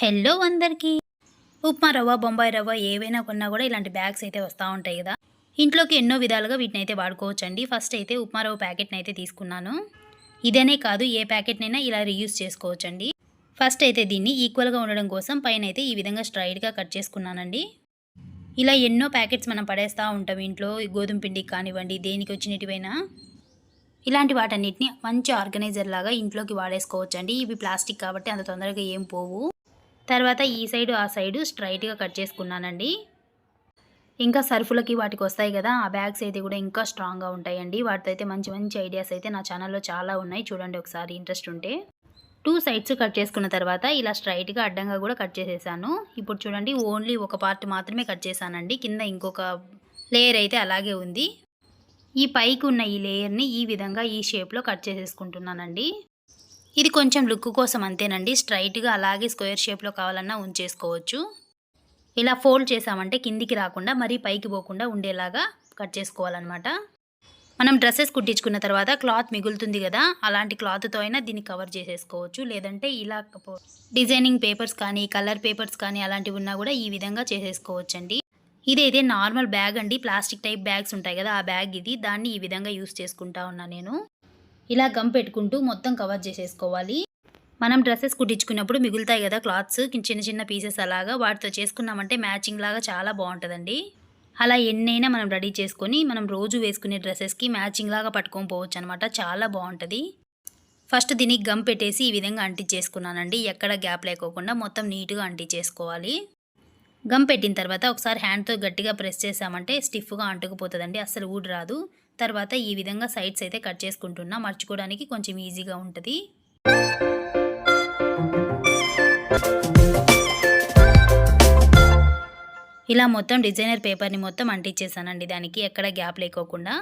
Hello అందరికీ. ఉప్మా రవ్వ బొంబాయి రవ్వ ఏవైనా కొన్నా కూడా ఇలాంటి బ్యాగ్స్ అయితే వస్తూ ఉంటాయి కదా. ఇంట్లోకి ఎన్నో విధాలుగా వీటిని అయితే వాడుకోవచ్చండి. ఫస్ట్ అయితే ఉప్మా రవ్వ ప్యాకెట్ని అయితే తీసుకున్నాను. ఇదనే కాదు ఏ ప్యాకెట్నైనా ఇలా రీయూస్ చేసుకోవచ్చండి. ఫస్ట్ అయితే దీన్ని ఈక్వల్గా ఉండడం కోసం పైన అయితే ఈ విధంగా స్ట్రైట్గా కట్ చేసుకున్నానండి. ఇలా ఎన్నో ప్యాకెట్స్ మనం పడేస్తూ ఉంటాం ఇంట్లో. గోధుమ పిండికి కానివ్వండి దేనికి వచ్చినటివైనా. ఇలాంటి వాటన్నిటిని మంచి ఆర్గనైజర్ లాగా ఇంట్లోకి వాడేసుకోవచ్చండి. ఇవి ప్లాస్టిక్ కాబట్టి అంత తొందరగా ఏం పోవు. తర్వాత ఈ సైడు ఆ సైడు స్ట్రైట్గా కట్ చేసుకున్నానండి. ఇంకా సర్ఫులకి వాటికి వస్తాయి కదా ఆ బ్యాగ్స్ అయితే కూడా ఇంకా స్ట్రాంగ్గా ఉంటాయండి. వాటితో అయితే మంచి మంచి ఐడియాస్ అయితే నా ఛానల్లో చాలా ఉన్నాయి. చూడండి ఒకసారి ఇంట్రెస్ట్ ఉంటే. టూ సైడ్స్ కట్ చేసుకున్న తర్వాత ఇలా స్ట్రైట్గా అడ్డంగా కూడా కట్ చేసేసాను. ఇప్పుడు చూడండి ఓన్లీ ఒక పార్ట్ మాత్రమే కట్ చేశానండి. కింద ఇంకొక లేయర్ అయితే అలాగే ఉంది. ఈ పైకి ఉన్న ఈ లేయర్ని ఈ విధంగా ఈ షేప్లో కట్ చేసేసుకుంటున్నానండి. ఇది కొంచెం లుక్ కోసం అంతేనండి. స్ట్రైట్గా అలాగే స్క్వేర్ షేప్లో కావాలన్నా ఉంచేసుకోవచ్చు. ఇలా ఫోల్డ్ చేసామంటే కిందికి రాకుండా మరీ పైకి పోకుండా ఉండేలాగా కట్ చేసుకోవాలన్నమాట. మనం డ్రెస్సెస్ కుట్టించుకున్న తర్వాత క్లాత్ మిగులుతుంది కదా అలాంటి క్లాత్తో అయినా దీన్ని కవర్ చేసేసుకోవచ్చు. లేదంటే ఇలా డిజైనింగ్ పేపర్స్ కానీ కలర్ పేపర్స్ కానీ అలాంటివి ఉన్నా కూడా ఈ విధంగా చేసేసుకోవచ్చండి. ఇదైతే నార్మల్ బ్యాగ్ అండి. ప్లాస్టిక్ టైప్ బ్యాగ్స్ ఉంటాయి కదా ఆ బ్యాగ్ ఇది. దాన్ని ఈ విధంగా యూస్ చేసుకుంటా ఉన్నా నేను. ఇలా గమ్ పెట్టుకుంటూ మొత్తం కవర్ చేసేసుకోవాలి. మనం డ్రెస్సెస్ కుట్టించుకున్నప్పుడు మిగులుతాయి కదా క్లాత్స్ చిన్న చిన్న పీసెస్ అలాగా వాటితో చేసుకున్నామంటే మ్యాచింగ్ లాగా చాలా బాగుంటుందండి. అలా ఎన్నైనా మనం రెడీ చేసుకొని మనం రోజు వేసుకునే డ్రెస్సెస్కి మ్యాచింగ్ లాగా పట్టుకొని పోవచ్చు అనమాట చాలా బాగుంటుంది. ఫస్ట్ దీనికి గమ్ పెట్టేసి ఈ విధంగా అంటించేసుకున్నానండి. ఎక్కడ గ్యాప్ లేకోకుండా మొత్తం నీట్గా అంటించేసుకోవాలి. గమ్ పెట్టిన తర్వాత ఒకసారి హ్యాండ్తో గట్టిగా ప్రెస్ చేసామంటే స్టిఫ్గా అంటుకుపోతుందండి. అస్సలు ఊడి రాదు తర్వాత ఈ విధంగా సైడ్స్ అయితే కట్ చేసుకుంటున్నా. మర్చుకోవడానికి కొంచెం ఈజీగా ఉంటుంది. ఇలా మొత్తం డిజైనర్ పేపర్ని మొత్తం అంటించేసానండి. దానికి ఎక్కడ గ్యాప్ లేకోకుండా.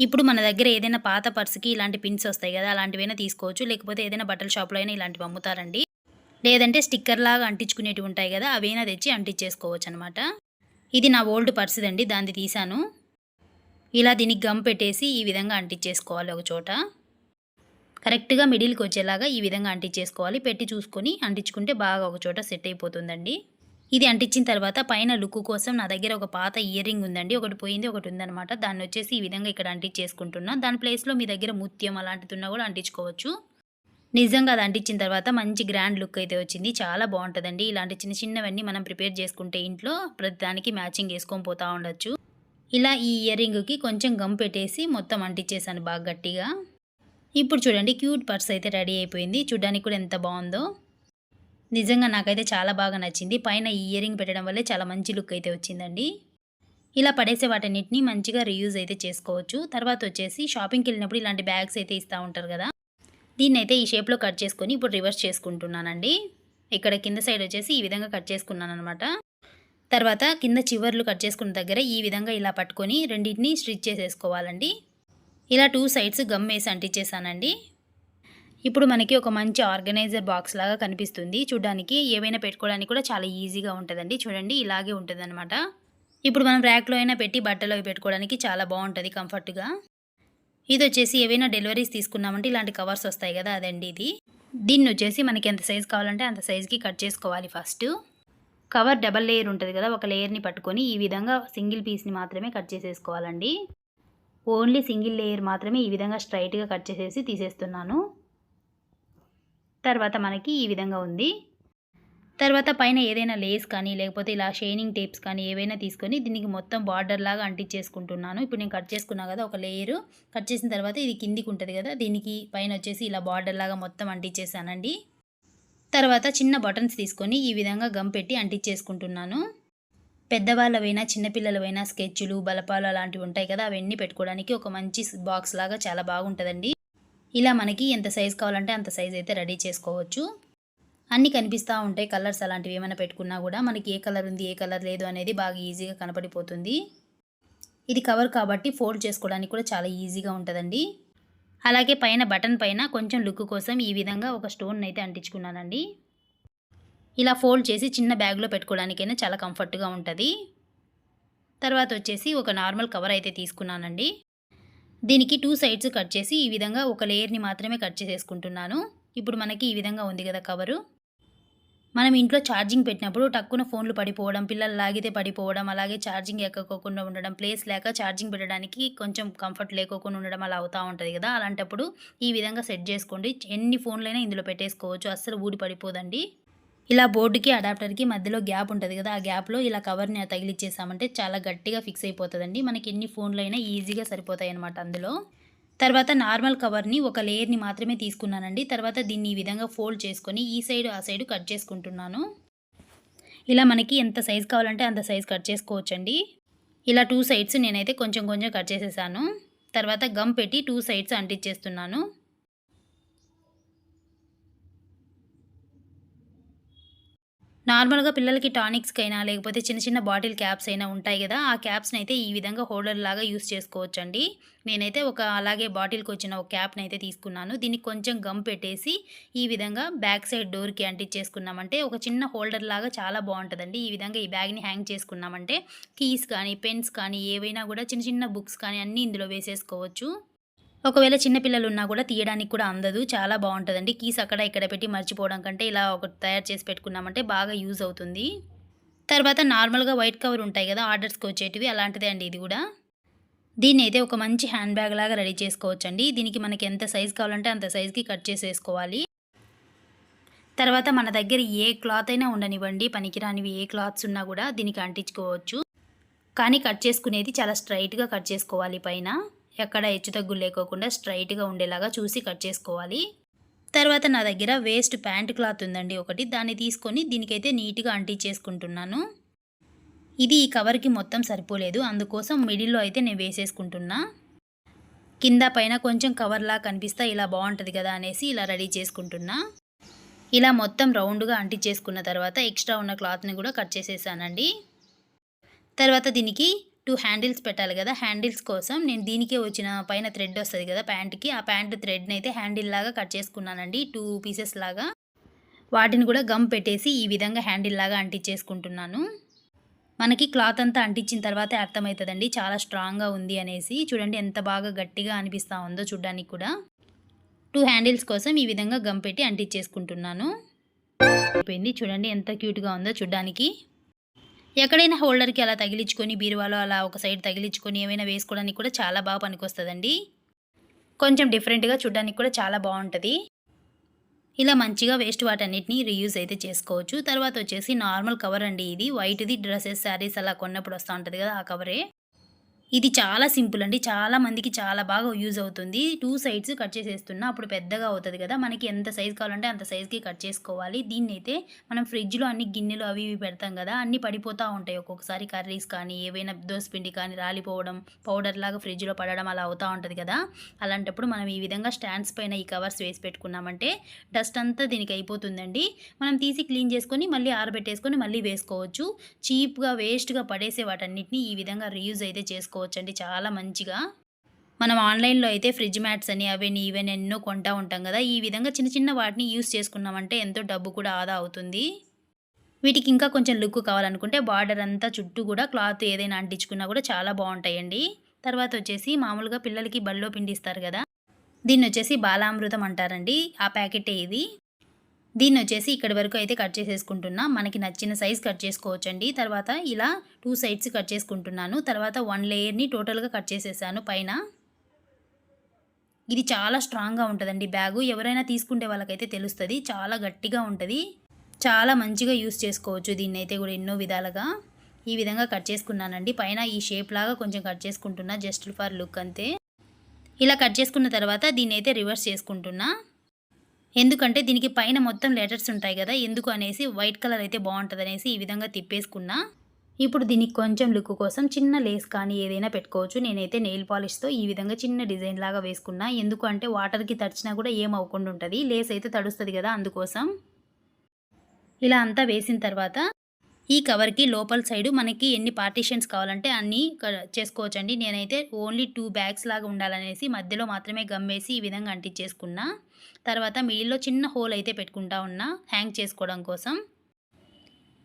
ఇప్పుడు మన దగ్గర ఏదైనా పాత పర్సుకి ఇలాంటి పిన్స్ వస్తాయి కదా అలాంటివైనా తీసుకోవచ్చు. లేకపోతే ఏదైనా బట్టల షాప్లో అయినా ఇలాంటివి అమ్ముతారండి. లేదంటే స్టిక్కర్ లాగా అంటించుకునేటివి ఉంటాయి కదా అవైనా తెచ్చి అంటించేసుకోవచ్చు అనమాట ఇది నా ఓల్డ్ పర్సుదండి దాన్ని తీసాను. ఇలా దీనికి గమ్ పెట్టేసి ఈ విధంగా అంటించేసుకోవాలి ఒక చోట. కరెక్ట్గా మిడిల్కి వచ్చేలాగా ఈ విధంగా అంటించేసుకోవాలి. పెట్టి చూసుకొని అంటించుకుంటే బాగా ఒక చోట సెట్ అయిపోతుందండి. ఇది అంటించిన తర్వాత పైన లుక్ కోసం నా దగ్గర ఒక పాత ఇయర్ రింగ్ ఉందండి. ఒకటి పోయింది ఒకటి ఉందనమాట దాన్ని వచ్చేసి ఈ విధంగా ఇక్కడ అంటించేసుకుంటున్నా. దాని ప్లేస్లో మీ దగ్గర ముత్యం అలాంటిది ఉన్నా కూడా అంటించుకోవచ్చు. నిజంగా అది అంటించిన తర్వాత మంచి గ్రాండ్ లుక్ అయితే వచ్చింది. చాలా బాగుంటుందండి. ఇలాంటి చిన్న చిన్నవన్నీ మనం ప్రిపేర్ చేసుకుంటే ఇంట్లో ప్రతి దానికి మ్యాచింగ్ వేసుకొని పోతూ ఉండొచ్చు. ఇలా ఈ ఇయర్ రింగ్కి కొంచెం గమ్ పెట్టేసి మొత్తం అంటించేసాను బాగా గట్టిగా. ఇప్పుడు చూడండి క్యూట్ పర్స్ అయితే రెడీ అయిపోయింది. చూడడానికి కూడా ఎంత బాగుందో. నిజంగా నాకైతే చాలా బాగా నచ్చింది. పైన ఈ ఇయర్ రింగ్ పెట్టడం వల్లే చాలా మంచి లుక్ అయితే వచ్చిందండి. ఇలా పడేసే వాటన్నిటిని మంచిగా రీయూజ్ అయితే చేసుకోవచ్చు. తర్వాత వచ్చేసి షాపింగ్కి వెళ్ళినప్పుడు ఇలాంటి బ్యాగ్స్ అయితే ఇస్తూ ఉంటారు కదా. దీన్ని అయితే ఈ షేప్లో కట్ చేసుకొని ఇప్పుడు రివర్స్ చేసుకుంటున్నానండి. ఇక్కడ కింద సైడ్ వచ్చేసి ఈ విధంగా కట్ చేసుకున్నాను అనమాట తర్వాత కింద చివర్లు కట్ చేసుకున్న దగ్గర ఈ విధంగా ఇలా పట్టుకొని రెండింటిని స్టిచ్ చేసేసుకోవాలండి. ఇలా టూ సైడ్స్ గమ్ వేసి అంటించేసానండి. ఇప్పుడు మనకి ఒక మంచి ఆర్గనైజర్ బాక్స్ లాగా కనిపిస్తుంది. చూడడానికి ఏవైనా పెట్టుకోవడానికి కూడా చాలా ఈజీగా ఉంటుందండి. చూడండి ఇలాగే ఉంటుంది ఇప్పుడు మనం ర్యాక్లో అయినా పెట్టి బట్టలు అవి పెట్టుకోవడానికి చాలా బాగుంటుంది కంఫర్ట్గా. ఇది వచ్చేసి ఏవైనా డెలివరీస్ తీసుకున్నామంటే ఇలాంటి కవర్స్ వస్తాయి కదా అదండి ఇది. దీన్ని వచ్చేసి మనకి ఎంత సైజ్ కావాలంటే అంత సైజ్కి కట్ చేసుకోవాలి ఫస్ట్. కవర్ డబల్ లేయర్ ఉంటుంది కదా ఒక లేయర్ని పట్టుకొని ఈ విధంగా సింగిల్ పీస్ని మాత్రమే కట్ చేసేసుకోవాలండి. ఓన్లీ సింగిల్ లేయర్ మాత్రమే ఈ విధంగా స్ట్రైట్గా కట్ చేసేసి తీసేస్తున్నాను. తర్వాత మనకి ఈ విధంగా ఉంది. తర్వాత పైన ఏదైనా లేస్ కానీ లేకపోతే ఇలా షైనింగ్ టేప్స్ కానీ ఏవైనా తీసుకొని దీనికి మొత్తం బార్డర్ లాగా అంటించేసుకుంటున్నాను. ఇప్పుడు నేను కట్ చేసుకున్నా కదా ఒక లేయరు. కట్ చేసిన తర్వాత ఇది కిందికి ఉంటుంది కదా దీనికి పైన వచ్చేసి ఇలా బార్డర్ లాగా మొత్తం అంటించేసానండి. తర్వాత చిన్న బటన్స్ తీసుకొని ఈ విధంగా గమ్ పెట్టి అంటించేసుకుంటున్నాను. పెద్దవాళ్ళవైనా చిన్నపిల్లలవైనా స్కెచ్లు బలపాలు అలాంటివి ఉంటాయి కదా అవన్నీ పెట్టుకోవడానికి ఒక మంచి బాక్స్ లాగా చాలా బాగుంటుందండి. ఇలా మనకి ఎంత సైజ్ కావాలంటే అంత సైజ్ అయితే రెడీ చేసుకోవచ్చు. అన్నీ కనిపిస్తూ ఉంటాయి కలర్స్ అలాంటివి ఏమైనా పెట్టుకున్నా కూడా మనకి ఏ కలర్ ఉంది ఏ కలర్ లేదు అనేది బాగా ఈజీగా కనపడిపోతుంది. ఇది కవర్ కాబట్టి ఫోల్డ్ చేసుకోవడానికి కూడా చాలా ఈజీగా ఉంటుందండి. అలాగే పైన బటన్ పైన కొంచెం లుక్ కోసం ఈ విధంగా ఒక స్టోన్ అయితే అంటించుకున్నానండి. ఇలా ఫోల్డ్ చేసి చిన్న బ్యాగ్లో పెట్టుకోవడానికైనా చాలా కంఫర్ట్గా ఉంటుంది. తర్వాత వచ్చేసి ఒక నార్మల్ కవర్ అయితే తీసుకున్నానండి. దీనికి టూ సైడ్స్ కట్ చేసి ఈ విధంగా ఒక లేయర్ని మాత్రమే కట్ చేసేసుకుంటున్నాను. ఇప్పుడు మనకి ఈ విధంగా ఉంది కదా కవరు. మనం ఇంట్లో ఛార్జింగ్ పెట్టినప్పుడు టక్కున ఫోన్లు పడిపోవడం పిల్లలు లాగితే పడిపోవడం అలాగే ఛార్జింగ్ ఎక్కకోకుండా ఉండడం ప్లేస్ లేక ఛార్జింగ్ పెట్టడానికి కొంచెం కంఫర్ట్ లేకోకుండా ఉండడం అలా అవుతూ ఉంటుంది కదా. అలాంటప్పుడు ఈ విధంగా సెట్ చేసుకోండి. ఎన్ని ఫోన్లైనా ఇందులో పెట్టేసుకోవచ్చు. అస్సలు ఊడి పడిపోదండి. ఇలా బోర్డుకి అడాప్టర్కి మధ్యలో గ్యాప్ ఉంటుంది కదా. ఆ గ్యాప్లో ఇలా కవర్ని తగిలిచ్చేసామంటే చాలా గట్టిగా ఫిక్స్ అయిపోతుందండి. మనకి ఎన్ని ఫోన్లు అయినా ఈజీగా సరిపోతాయి అనమాట అందులో. తర్వాత నార్మల్ కవర్ని ఒక లేయర్ని మాత్రమే తీసుకున్నానండి. తర్వాత దీన్ని ఈ విధంగా ఫోల్డ్ చేసుకొని ఈ సైడ్ ఆ సైడ్ కట్ చేసుకుంటున్నాను. ఇలా మనకి ఎంత సైజ్ కావాలంటే అంత సైజ్ కట్ చేసుకోవచ్చండి. ఇలా టూ సైడ్స్ నేనైతే కొంచెం కొంచెం కట్ చేసేసాను. తర్వాత గమ్ పెట్టి టూ సైడ్స్ అంటించేస్తున్నాను. నార్మల్గా పిల్లలకి టానిక్స్కి అయినా లేకపోతే చిన్న చిన్న బాటిల్ క్యాప్స్ అయినా ఉంటాయి కదా ఆ క్యాప్స్ని అయితే ఈ విధంగా హోల్డర్ లాగా యూస్ చేసుకోవచ్చండి. నేనైతే ఒక అలాగే బాటిల్కి వచ్చిన ఒక క్యాప్ని అయితే తీసుకున్నాను. దీనికి కొంచెం గమ్ పెట్టేసి ఈ విధంగా బ్యాక్ సైడ్ డోర్కి అంటించేసుకున్నామంటే ఒక చిన్న హోల్డర్ లాగా చాలా బాగుంటుందండి. ఈ విధంగా ఈ బ్యాగ్ని హ్యాంగ్ చేసుకున్నామంటే కీస్ కానీ పెన్స్ కానీ ఏవైనా కూడా చిన్న చిన్న బుక్స్ కానీ అన్నీ ఇందులో వేసేసుకోవచ్చు. ఒకవేళ చిన్నపిల్లలు ఉన్నా కూడా తీయడానికి కూడా అందదు. చాలా బాగుంటుందండి. కీస్ అక్కడ ఇక్కడ పెట్టి మర్చిపోవడం కంటే ఇలా ఒకటి తయారు చేసి పెట్టుకున్నామంటే బాగా యూజ్ అవుతుంది. తర్వాత నార్మల్గా వైట్ కవర్ ఉంటాయి కదా ఆర్డర్స్కి వచ్చేటివి. అలాంటిదే అండి ఇది కూడా. దీన్ని అయితే ఒక మంచి హ్యాండ్ బ్యాగ్ లాగా రెడీ చేసుకోవచ్చండి. దీనికి మనకి ఎంత సైజ్ కావాలంటే అంత సైజ్కి కట్ చేసేసుకోవాలి. తర్వాత మన దగ్గర ఏ క్లాత్ అయినా ఉండనివ్వండి. పనికిరానివి ఏ క్లాత్స్ ఉన్నా కూడా దీనికి అంటించుకోవచ్చు. కానీ కట్ చేసుకునేది చాలా స్ట్రైట్గా కట్ చేసుకోవాలి పైన. ఎక్కడ హెచ్చుతగ్గులు లేకోకుండా స్ట్రైట్గా ఉండేలాగా చూసి కట్ చేసుకోవాలి. తర్వాత నా దగ్గర వేస్ట్ ప్యాంట్ క్లాత్ ఉందండి ఒకటి. దాన్ని తీసుకొని దీనికైతే నీట్గా అంటించేసుకుంటున్నాను. ఇది ఈ కవర్కి మొత్తం సరిపోలేదు. అందుకోసం మిడిల్లో అయితే నేను వేసేసుకుంటున్నా. కింద పైన కొంచెం కవర్లా కనిపిస్తా ఇలా బాగుంటుంది కదా అనేసి ఇలా రెడీ చేసుకుంటున్నా. ఇలా మొత్తం రౌండ్గా అంటించేసుకున్న తర్వాత ఎక్స్ట్రా ఉన్న క్లాత్ని కూడా కట్ చేసేసానండి. తర్వాత దీనికి టూ హ్యాండిల్స్ పెట్టాలి కదా హ్యాండిల్స్ కోసం నేను దీనికే వచ్చిన పైన థ్రెడ్ వస్తుంది కదా ప్యాంట్కి ఆ ప్యాంట్ థ్రెడ్ని అయితే హ్యాండిల్ లాగా కట్ చేసుకున్నానండి టూ పీసెస్ లాగా. వాటిని కూడా గమ్ పెట్టేసి ఈ విధంగా హ్యాండిల్ లాగా అంటించేసుకుంటున్నాను మనకి క్లాత్ అంతా అంటించిన తర్వాతే అర్థమవుతుందండి చాలా స్ట్రాంగ్గా ఉంది అనేసి. చూడండి ఎంత బాగా గట్టిగా అనిపిస్తూ ఉందో చూడడానికి కూడా. టూ హ్యాండిల్స్ కోసం ఈ విధంగా గమ్ పెట్టి అంటించేసుకుంటున్నాను అయిపోయింది చూడండి ఎంత క్యూట్గా ఉందో చూడడానికి. ఎక్కడైనా హోల్డర్కి అలా తగిలించుకొని బీరువాలో అలా ఒక సైడ్ తగిలించుకొని ఏమైనా వేసుకోవడానికి కూడా చాలా బాగా పనికొస్తుందండి. కొంచెం డిఫరెంట్గా చూడడానికి కూడా చాలా బాగుంటుంది. ఇలా మంచిగా వేస్ట్ వాటన్నిటిని రీయూజ్ అయితే చేసుకోవచ్చు. తర్వాత వచ్చేసి నార్మల్ కవర్ అండి ఇది. వైట్ది డ్రెస్సెస్ శారీస్ అలా కొన్నప్పుడు వస్తూ ఉంటుంది కదా ఆ కవరే. ఇది చాలా సింపుల్ అండి. చాలా మందికి చాలా బాగా యూజ్ అవుతుంది. టూ సైడ్స్ కట్ చేసేస్తున్నా అప్పుడు పెద్దగా అవుతుంది కదా. మనకి ఎంత సైజ్ కావాలంటే అంత సైజ్కి కట్ చేసుకోవాలి. దీన్ని అయితే మనం ఫ్రిడ్జ్లో అన్ని గిన్నెలు అవి ఇవి పెడతాం కదా. అన్ని పడిపోతూ ఉంటాయి. ఒక్కొక్కసారి కర్రీస్ కానీ ఏవైనా దోసపిండి కానీ రాలిపోవడం పౌడర్ లాగా ఫ్రిడ్జ్లో పడడం అలా అవుతూ ఉంటుంది కదా. అలాంటప్పుడు మనం ఈ విధంగా స్టాండ్స్ పైన ఈ కవర్స్ వేసి పెట్టుకున్నామంటే డస్ట్ అంతా దీనికి అయిపోతుందండి. మనం తీసి క్లీన్ చేసుకొని మళ్ళీ ఆరబెట్టేసుకొని మళ్ళీ వేసుకోవచ్చు. చీప్గా వేస్ట్గా పడేసే వాటన్నిటిని ఈ విధంగా రీయూజ్ అయితే చేసుకోవచ్చు. అండి చాలా మంచిగా. మనం ఆన్లైన్లో అయితే ఫ్రిడ్జ్ మ్యాట్స్ అని అవన్నీ ఇవన్నీ ఎన్నో కొంటా ఉంటాం కదా. ఈ విధంగా చిన్న చిన్న వాటిని యూస్ చేసుకున్నామంటే ఎంతో డబ్బు కూడా ఆదా అవుతుంది. వీటికి ఇంకా కొంచెం లుక్ కావాలనుకుంటే బార్డర్ అంతా చుట్టూ కూడా క్లాత్ ఏదైనా అంటించుకున్నా కూడా చాలా బాగుంటాయండి. తర్వాత వచ్చేసి మామూలుగా పిల్లలకి బల్లో పిండిస్తారు కదా. దీన్ని వచ్చేసి బాలామృతం అంటారండి. ఆ ప్యాకెటే ఇది. దీన్ని వచ్చేసి ఇక్కడి వరకు అయితే కట్ చేసేసుకుంటున్నా. మనకి నచ్చిన సైజ్ కట్ చేసుకోవచ్చండి. తర్వాత ఇలా టూ సైడ్స్ కట్ చేసుకుంటున్నాను. తర్వాత వన్ లేయర్ని టోటల్గా కట్ చేసేసాను పైన. ఇది చాలా స్ట్రాంగ్గా ఉంటుందండి బ్యాగు. ఎవరైనా తీసుకుంటే వాళ్ళకైతే తెలుస్తుంది. చాలా గట్టిగా ఉంటుంది. చాలా మంచిగా యూస్ చేసుకోవచ్చు దీన్ని అయితే కూడా ఎన్నో విధాలుగా. ఈ విధంగా కట్ చేసుకున్నానండి. పైన ఈ షేప్ లాగా కొంచెం కట్ చేసుకుంటున్నా జస్ట్ ఫర్ లుక్ అంతే. ఇలా కట్ చేసుకున్న తర్వాత దీన్ని అయితే రివర్స్ చేసుకుంటున్నా. ఎందుకంటే దీనికి పైన మొత్తం లెటర్స్ ఉంటాయి కదా ఎందుకు అనేసి వైట్ కలర్ అయితే బాగుంటుంది అనేసి ఈ విధంగా తిప్పేసుకున్నా. ఇప్పుడు దీనికి కొంచెం లుక్ కోసం చిన్న లేస్ కానీ ఏదైనా పెట్టుకోవచ్చు. నేనైతే నెయిల్ పాలిష్తో ఈ విధంగా చిన్న డిజైన్ లాగా వేసుకున్నా. ఎందుకు అంటే వాటర్కి తడిచినా కూడా ఏం అవ్వకుండా ఉంటుంది. లేస్ అయితే తడుస్తుంది కదా అందుకోసం. ఇలా అంతా వేసిన తర్వాత ఈ కవర్కి లోపల సైడు మనకి ఎన్ని పార్టీషన్స్ కావాలంటే అన్నీ చేసుకోవచ్చండి. నేనైతే ఓన్లీ టూ బ్యాగ్స్ లాగా ఉండాలనేసి మధ్యలో మాత్రమే గమ్మేసి ఈ విధంగా అంటించేసుకున్నా. తర్వాత మిడిల్లో చిన్న హోల్ అయితే పెట్టుకుంటా ఉన్నా హ్యాంగ్ చేసుకోవడం కోసం.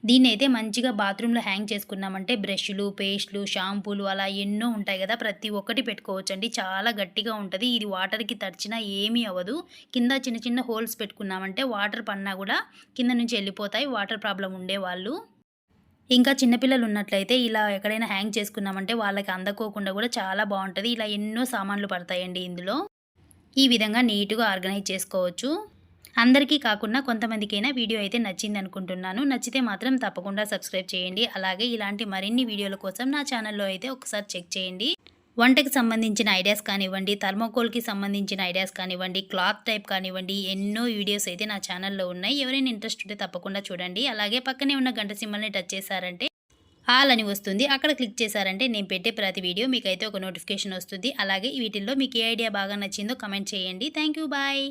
దీన్ని అయితే మంచిగా బాత్రూంలో హ్యాంగ్ చేసుకున్నామంటే బ్రష్లు పేస్ట్లు షాంపూలు అలా ఎన్నో ఉంటాయి కదా ప్రతి ఒక్కటి పెట్టుకోవచ్చండి. చాలా గట్టిగా ఉంటుంది. ఇది వాటర్కి తడిచినా ఏమీ అవ్వదు. కింద చిన్న చిన్న హోల్స్ పెట్టుకున్నామంటే వాటర్ పడినా కూడా కింద నుంచి వెళ్ళిపోతాయి. వాటర్ ప్రాబ్లం ఉండేవాళ్ళు ఇంకా చిన్నపిల్లలు ఉన్నట్లయితే ఇలా ఎక్కడైనా హ్యాంగ్ చేసుకున్నామంటే వాళ్ళకి అందకోకుండా కూడా చాలా బాగుంటుంది. ఇలా ఎన్నో సామాన్లు పడతాయండి ఇందులో. ఈ విధంగా నీట్గా ఆర్గనైజ్ చేసుకోవచ్చు. అందరికీ కాకుండా కొంతమందికైనా వీడియో అయితే నచ్చింది అనుకుంటున్నాను. నచ్చితే మాత్రం తప్పకుండా సబ్స్క్రైబ్ చేయండి. అలాగే ఇలాంటి మరిన్ని వీడియోల కోసం నా ఛానల్లో అయితే ఒకసారి చెక్ చేయండి. వంటకి సంబంధించిన ఐడియాస్ కానివ్వండి థర్మోకోల్కి సంబంధించిన ఐడియాస్ కానివ్వండి క్లాత్ టైప్ కానివ్వండి ఎన్నో వీడియోస్ అయితే నా ఛానల్లో ఉన్నాయి. ఎవరైనా ఇంట్రెస్ట్ ఉంటే తప్పకుండా చూడండి. అలాగే పక్కనే ఉన్న గంట సింబల్ని టచ్ చేశారంటే ఆల్ అని వస్తుంది. అక్కడ క్లిక్ చేశారంటే నేను పెట్టే ప్రతి వీడియో మీకైతే ఒక నోటిఫికేషన్ వస్తుంది. అలాగే వీటిల్లో మీకు ఏ ఐడియా బాగా నచ్చిందో కమెంట్ చేయండి. Thank you bye.